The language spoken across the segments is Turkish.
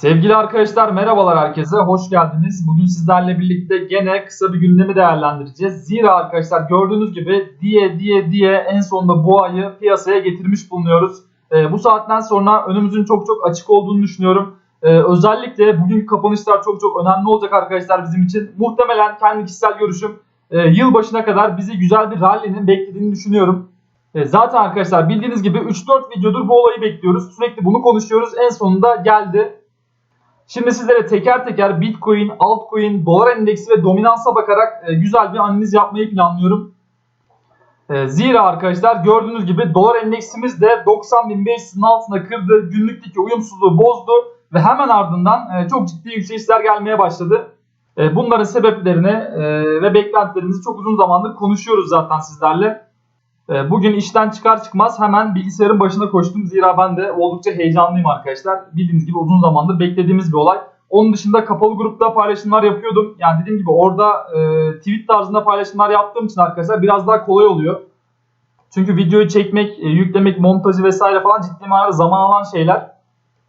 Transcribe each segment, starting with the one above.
Sevgili arkadaşlar merhabalar herkese hoş geldiniz. Bugün sizlerle birlikte gene kısa bir gündemi değerlendireceğiz. Zira arkadaşlar gördüğünüz gibi diye diye diye en sonunda bu ayı piyasaya getirmiş bulunuyoruz. Ee, bu saatten sonra önümüzün çok çok açık olduğunu düşünüyorum. Ee, özellikle bugünkü kapanışlar çok çok önemli olacak arkadaşlar bizim için. Muhtemelen kendi kişisel görüşüm e, yılbaşına kadar bizi güzel bir rally'nin beklediğini düşünüyorum. E, Zaten arkadaşlar bildiğiniz gibi 3-4 videodur bu olayı bekliyoruz. Sürekli bunu konuşuyoruz. En sonunda geldi. Şimdi sizlere teker teker Bitcoin, altcoin, dolar endeksi ve dominansa bakarak e, güzel bir analiz yapmayı planlıyorum. E, zira arkadaşlar gördüğünüz gibi dolar endeksimiz de 90.500'ün altına kırdı. Günlükteki uyumsuzluğu bozdu ve hemen ardından e, çok ciddi yükselişler gelmeye başladı. Bunların sebeplerini ve beklentilerimizi çok uzun zamandır konuşuyoruz zaten sizlerle. E, Bugün işten çıkar çıkmaz hemen bilgisayarın başına koştum. Zira ben de oldukça heyecanlıyım arkadaşlar. Bildiğiniz gibi uzun zamandır beklediğimiz bir olay. Onun dışında kapalı grupta paylaşımlar yapıyordum. Yani dediğim gibi orada e, tweet tarzında paylaşımlar yaptığım için arkadaşlar biraz daha kolay oluyor. Çünkü videoyu çekmek, e, yüklemek, montajı vesaire falan ciddi manada zaman alan şeyler.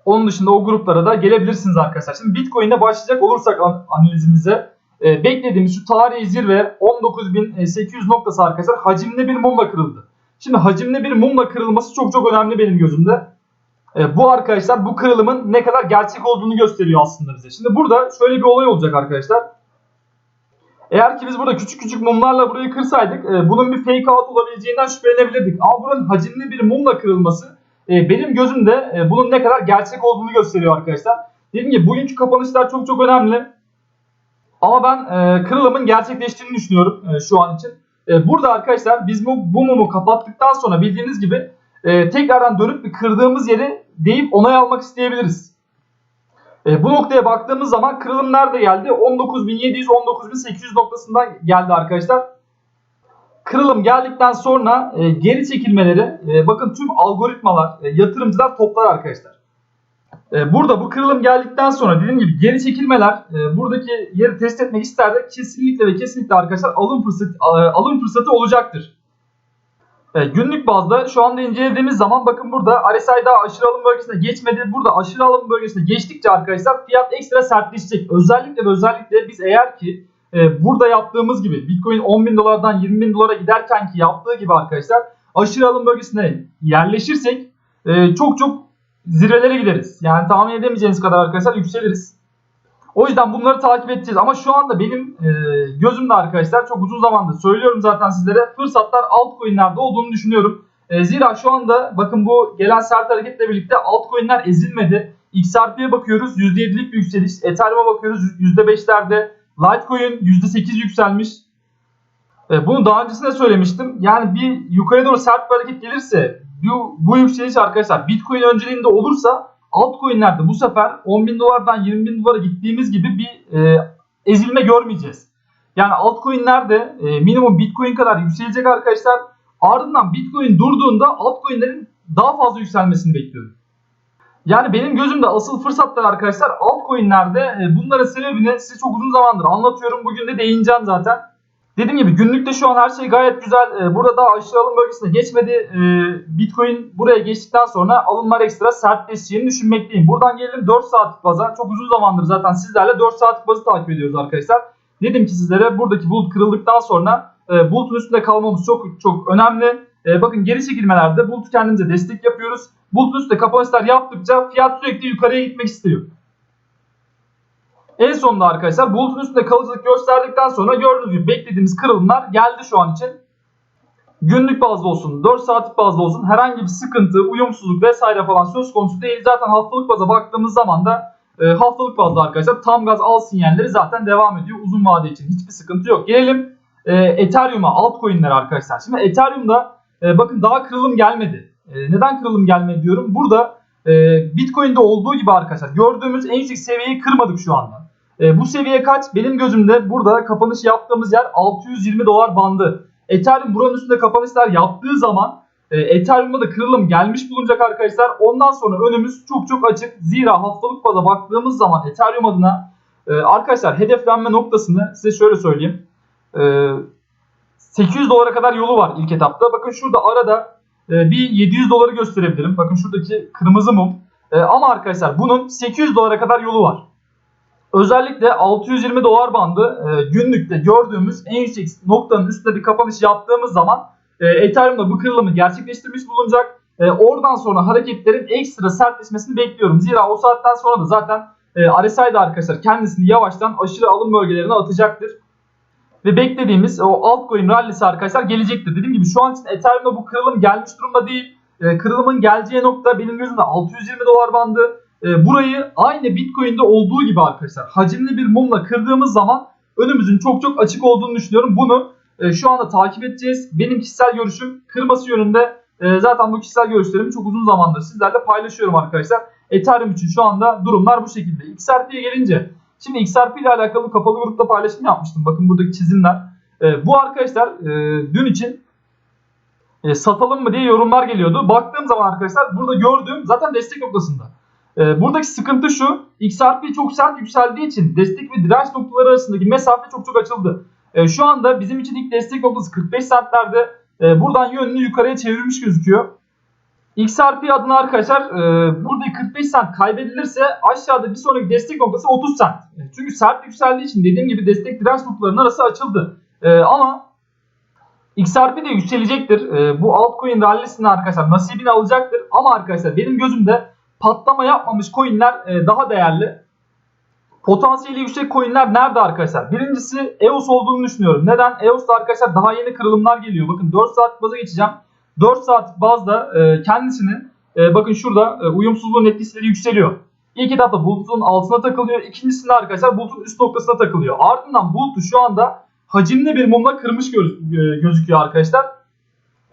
Onun dışında o gruplara da gelebilirsiniz arkadaşlar. Şimdi Bitcoin'de başlayacak olursak an- analizimize e, beklediğimiz şu tarihi zirve 19.800 noktası arkadaşlar hacimli bir mumla kırıldı. Şimdi hacimli bir mumla kırılması çok çok önemli benim gözümde. E, bu arkadaşlar bu kırılımın ne kadar gerçek olduğunu gösteriyor aslında bize. Şimdi burada şöyle bir olay olacak arkadaşlar. Eğer ki biz burada küçük küçük mumlarla burayı kırsaydık e, bunun bir fake out olabileceğinden şüphelenebilirdik. Ama buranın hacimli bir mumla kırılması e, benim gözümde e, bunun ne kadar gerçek olduğunu gösteriyor arkadaşlar. Dediğim gibi bugünkü kapanışlar çok çok önemli. Ama ben e, kırılımın gerçekleştiğini düşünüyorum e, şu an için. E, burada arkadaşlar biz bu, bu mumu kapattıktan sonra bildiğiniz gibi e, tekrardan dönüp bir kırdığımız yeri deyip onay almak isteyebiliriz. E, bu noktaya baktığımız zaman kırılım nerede geldi? 19.700-19.800 noktasından geldi arkadaşlar. Kırılım geldikten sonra e, geri çekilmeleri e, bakın tüm algoritmalar, e, yatırımcılar toplar arkadaşlar. E, burada bu kırılım geldikten sonra dediğim gibi geri çekilmeler e, buradaki yeri test etmek isterse kesinlikle ve kesinlikle arkadaşlar alım fırsatı, alım fırsatı olacaktır. E, günlük bazda şu anda incelediğimiz zaman bakın burada RSI daha aşırı alım bölgesine geçmedi. Burada aşırı alım bölgesine geçtikçe arkadaşlar fiyat ekstra sertleşecek. Özellikle ve özellikle biz eğer ki burada yaptığımız gibi Bitcoin 10 bin dolardan 20 bin dolara giderken ki yaptığı gibi arkadaşlar aşırı alım bölgesine yerleşirsek çok çok zirvelere gideriz. Yani tahmin edemeyeceğiniz kadar arkadaşlar yükseliriz. O yüzden bunları takip edeceğiz. Ama şu anda benim e, gözümde arkadaşlar çok uzun zamandır söylüyorum zaten sizlere fırsatlar altcoin'lerde olduğunu düşünüyorum. E, zira şu anda bakın bu gelen sert hareketle birlikte altcoin'ler ezilmedi. XRP'ye bakıyoruz %7'lik bir yükseliş. Ethereum'a bakıyoruz %5'lerde. Litecoin %8 yükselmiş. E, bunu daha öncesinde söylemiştim. Yani bir yukarı doğru sert bir hareket gelirse bu, bu yükseliş arkadaşlar Bitcoin önceliğinde olursa altcoin'lerde bu sefer 10 bin dolardan 20 bin dolara gittiğimiz gibi bir e, ezilme görmeyeceğiz. Yani altcoin'lerde e, minimum Bitcoin kadar yükselecek arkadaşlar. Ardından Bitcoin durduğunda altcoin'lerin daha fazla yükselmesini bekliyorum. Yani benim gözümde asıl fırsatlar arkadaşlar altcoin'lerde e, bunların sebebini size çok uzun zamandır anlatıyorum. Bugün de değineceğim zaten. Dediğim gibi günlükte şu an her şey gayet güzel. Ee, Burada daha aşırı alım bölgesine geçmedi. Ee, Bitcoin buraya geçtikten sonra alımlar ekstra sertleşeceğini düşünmekteyim. Buradan gelelim 4 saatlik baza. Çok uzun zamandır zaten sizlerle 4 saatlik bazı takip ediyoruz arkadaşlar. Dedim ki sizlere buradaki bulut kırıldıktan sonra e, bulutun üstünde kalmamız çok çok önemli. E, bakın geri çekilmelerde bulutu kendimize destek yapıyoruz. Bulutun üstünde kapanışlar yaptıkça fiyat sürekli yukarıya gitmek istiyor. En sonunda arkadaşlar bulutun üstünde kalıcılık gösterdikten sonra gördüğünüz gibi beklediğimiz kırılımlar geldi şu an için. Günlük bazda olsun, 4 saatlik bazda olsun herhangi bir sıkıntı, uyumsuzluk vesaire falan söz konusu değil. Zaten haftalık baza baktığımız zaman da e, haftalık bazda arkadaşlar tam gaz al sinyalleri zaten devam ediyor uzun vade için. Hiçbir sıkıntı yok. Gelelim e, Ethereum'a, altcoin'lere arkadaşlar. Şimdi Ethereum'da e, bakın daha kırılım gelmedi. E, neden kırılım gelmedi diyorum. Burada e, Bitcoin'de olduğu gibi arkadaşlar gördüğümüz en yüksek seviyeyi kırmadık şu anda. E, bu seviye kaç? Benim gözümde burada kapanış yaptığımız yer 620 dolar bandı. Ethereum buranın üstünde kapanışlar yaptığı zaman e, Ethereum'da da kırılım gelmiş bulunacak arkadaşlar. Ondan sonra önümüz çok çok açık. Zira haftalık baza baktığımız zaman Ethereum adına e, arkadaşlar hedeflenme noktasını size şöyle söyleyeyim. E, 800 dolara kadar yolu var ilk etapta. Bakın şurada arada e, bir 700 doları gösterebilirim. Bakın şuradaki kırmızı mum. E, ama arkadaşlar bunun 800 dolara kadar yolu var. Özellikle 620 dolar bandı e, günlükte gördüğümüz en yüksek noktanın üstünde bir kapanış yaptığımız zaman e, Ethereum'da bu kırılımı gerçekleştirmiş bulunacak. E, oradan sonra hareketlerin ekstra sertleşmesini bekliyorum. Zira o saatten sonra da zaten e, RSI'de arkadaşlar kendisini yavaştan aşırı alım bölgelerine atacaktır. Ve beklediğimiz o altcoin rallisi arkadaşlar gelecektir. Dediğim gibi şu an için Ethereum'da bu kırılım gelmiş durumda değil. E, kırılımın geleceği nokta benim gözümde 620 dolar bandı. E, burayı aynı Bitcoin'de olduğu gibi arkadaşlar hacimli bir mumla kırdığımız zaman önümüzün çok çok açık olduğunu düşünüyorum. Bunu e, şu anda takip edeceğiz. Benim kişisel görüşüm kırması yönünde e, zaten bu kişisel görüşlerimi çok uzun zamandır sizlerle paylaşıyorum arkadaşlar. Ethereum için şu anda durumlar bu şekilde. XRP'ye gelince şimdi XRP ile alakalı kapalı grupta paylaşım yapmıştım. Bakın buradaki çizimler. E, bu arkadaşlar e, dün için e, satalım mı diye yorumlar geliyordu. Baktığım zaman arkadaşlar burada gördüğüm zaten destek noktasında. E, buradaki sıkıntı şu. XRP çok sert yükseldiği için destek ve direnç noktaları arasındaki mesafe çok çok açıldı. E, şu anda bizim için ilk destek noktası 45 centlerde. E, buradan yönünü yukarıya çevirmiş gözüküyor. XRP adına arkadaşlar e, burada 45 cent kaybedilirse aşağıda bir sonraki destek noktası 30 cent. Çünkü sert yükseldiği için dediğim gibi destek direnç noktalarının arası açıldı. E, ama XRP de yükselecektir. E, bu altcoin rallisinde arkadaşlar nasibini alacaktır. Ama arkadaşlar benim gözümde patlama yapmamış coinler e, daha değerli. Potansiyeli yüksek coinler nerede arkadaşlar? Birincisi EOS olduğunu düşünüyorum. Neden? EOS'ta arkadaşlar daha yeni kırılımlar geliyor. Bakın 4 saat baza geçeceğim. 4 saat bazda e, kendisini e, bakın şurada e, uyumsuzluğun etkisileri yükseliyor. İlk etapta bulutun altına takılıyor. İkincisinde arkadaşlar bulutun üst noktasına takılıyor. Ardından bulutu şu anda hacimli bir mumla kırmış göz, e, gözüküyor arkadaşlar.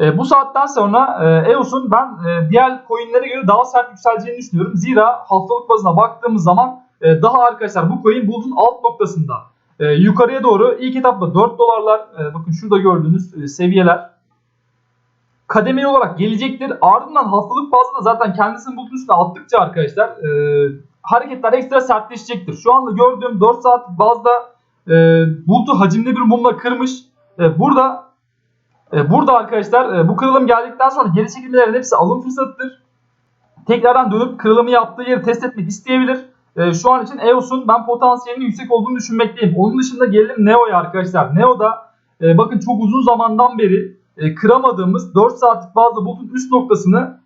E, bu saatten sonra e, EOS'un ben e, diğer coinlere göre daha sert yükseleceğini düşünüyorum. Zira haftalık bazına baktığımız zaman e, daha arkadaşlar bu coin bulutun alt noktasında. E, yukarıya doğru ilk etapta 4 dolarlar e, bakın şurada gördüğünüz e, seviyeler kademeli olarak gelecektir. Ardından haftalık bazda zaten kendisini bulutun üstüne attıkça arkadaşlar e, hareketler ekstra sertleşecektir. Şu anda gördüğüm 4 saat bazda e, bulutu hacimli bir mumla kırmış. E, burada burada arkadaşlar e, bu kırılım geldikten sonra geri çekilmelerin hepsi alım fırsatıdır. Tekrardan dönüp kırılımı yaptığı yeri test etmek isteyebilir. E, şu an için EOS'un ben potansiyelinin yüksek olduğunu düşünmekteyim. Onun dışında gelelim Neo'ya arkadaşlar. Neo'da e, bakın çok uzun zamandan beri e, kıramadığımız 4 saatlik bazda bulutun üst noktasını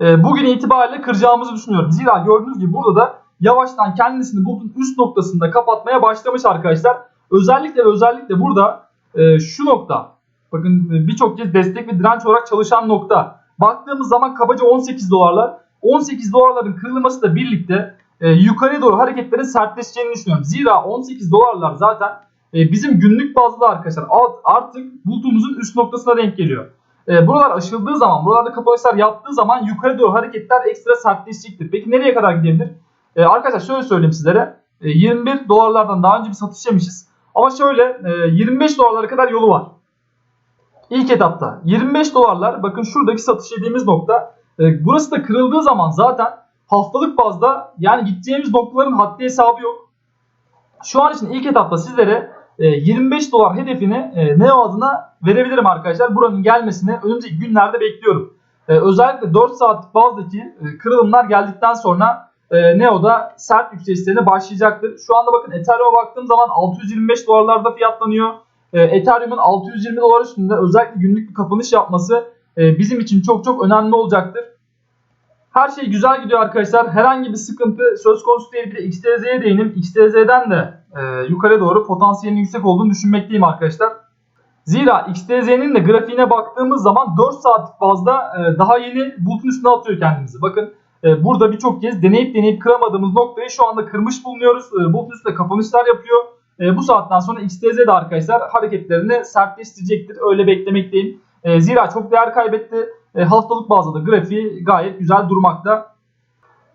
e, bugün itibariyle kıracağımızı düşünüyorum. Zira gördüğünüz gibi burada da yavaştan kendisini bulutun üst noktasında kapatmaya başlamış arkadaşlar. Özellikle özellikle burada e, şu nokta bakın e, birçok kez destek ve direnç olarak çalışan nokta. Baktığımız zaman kabaca 18 dolarlar. 18 dolarların kırılması da birlikte e, yukarıya doğru hareketlerin sertleşeceğini düşünüyorum. Zira 18 dolarlar zaten e, bizim günlük bazda arkadaşlar alt, artık bulutumuzun üst noktasına denk geliyor. E, buralar aşıldığı zaman, buralarda kapanışlar yaptığı zaman yukarı doğru hareketler ekstra sertleşecektir. Peki nereye kadar gidebilir? E, arkadaşlar şöyle söyleyeyim sizlere. E, 21 dolarlardan daha önce bir satış yemişiz. Ama şöyle e, 25 dolarlara kadar yolu var. İlk etapta 25 dolarlar bakın şuradaki satış yediğimiz nokta. E, burası da kırıldığı zaman zaten haftalık bazda yani gideceğimiz noktaların haddi hesabı yok. Şu an için ilk etapta sizlere 25 dolar hedefini e, Neo adına verebilirim arkadaşlar. Buranın gelmesini önümüzdeki günlerde bekliyorum. E, özellikle 4 saatlik bazdaki e, kırılımlar geldikten sonra Neo'da sert yükselişlerine başlayacaktır. Şu anda bakın Ethereum'a baktığım zaman 625 dolarlarda fiyatlanıyor. Ethereum'un 620 dolar üstünde özellikle günlük bir kapanış yapması bizim için çok çok önemli olacaktır. Her şey güzel gidiyor arkadaşlar. Herhangi bir sıkıntı söz konusu değil. Bir XTZ'ye değinim. XTZ'den de e, yukarı doğru potansiyelin yüksek olduğunu düşünmekteyim arkadaşlar. Zira XTZ'nin de grafiğine baktığımız zaman 4 saatlik bazda e, daha yeni bulutun üstüne atıyor kendimizi. Bakın e, burada birçok kez deneyip deneyip kıramadığımız noktayı şu anda kırmış bulunuyoruz. E, bulutun üstünde kapanışlar yapıyor. E, bu saatten sonra XTZ de arkadaşlar hareketlerini sertleştirecektir. Öyle beklemekteyim. E, zira çok değer kaybetti. E, haftalık bazda da grafiği gayet güzel durmakta.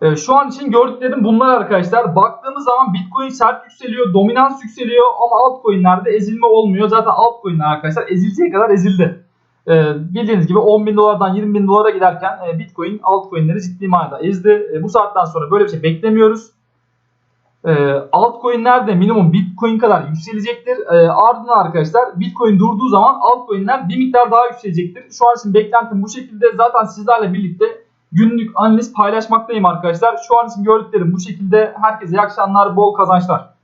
E, şu an için gördüklerim bunlar arkadaşlar. Baktığımız zaman Bitcoin sert yükseliyor, dominans yükseliyor ama altcoin'lerde ezilme olmuyor. Zaten altcoin'ler arkadaşlar ezileceği kadar ezildi. E, bildiğiniz gibi 10 bin dolardan 20 bin dolara giderken e, Bitcoin altcoin'leri ciddi manada ezdi. E, bu saatten sonra böyle bir şey beklemiyoruz. E, altcoin'ler de minimum Bitcoin kadar yükselecektir. E, ardından arkadaşlar Bitcoin durduğu zaman altcoin'ler bir miktar daha yükselecektir. Şu an için beklentim bu şekilde. Zaten sizlerle birlikte günlük analiz paylaşmaktayım arkadaşlar. Şu an için gördüklerim bu şekilde. Herkese iyi akşamlar, bol kazançlar.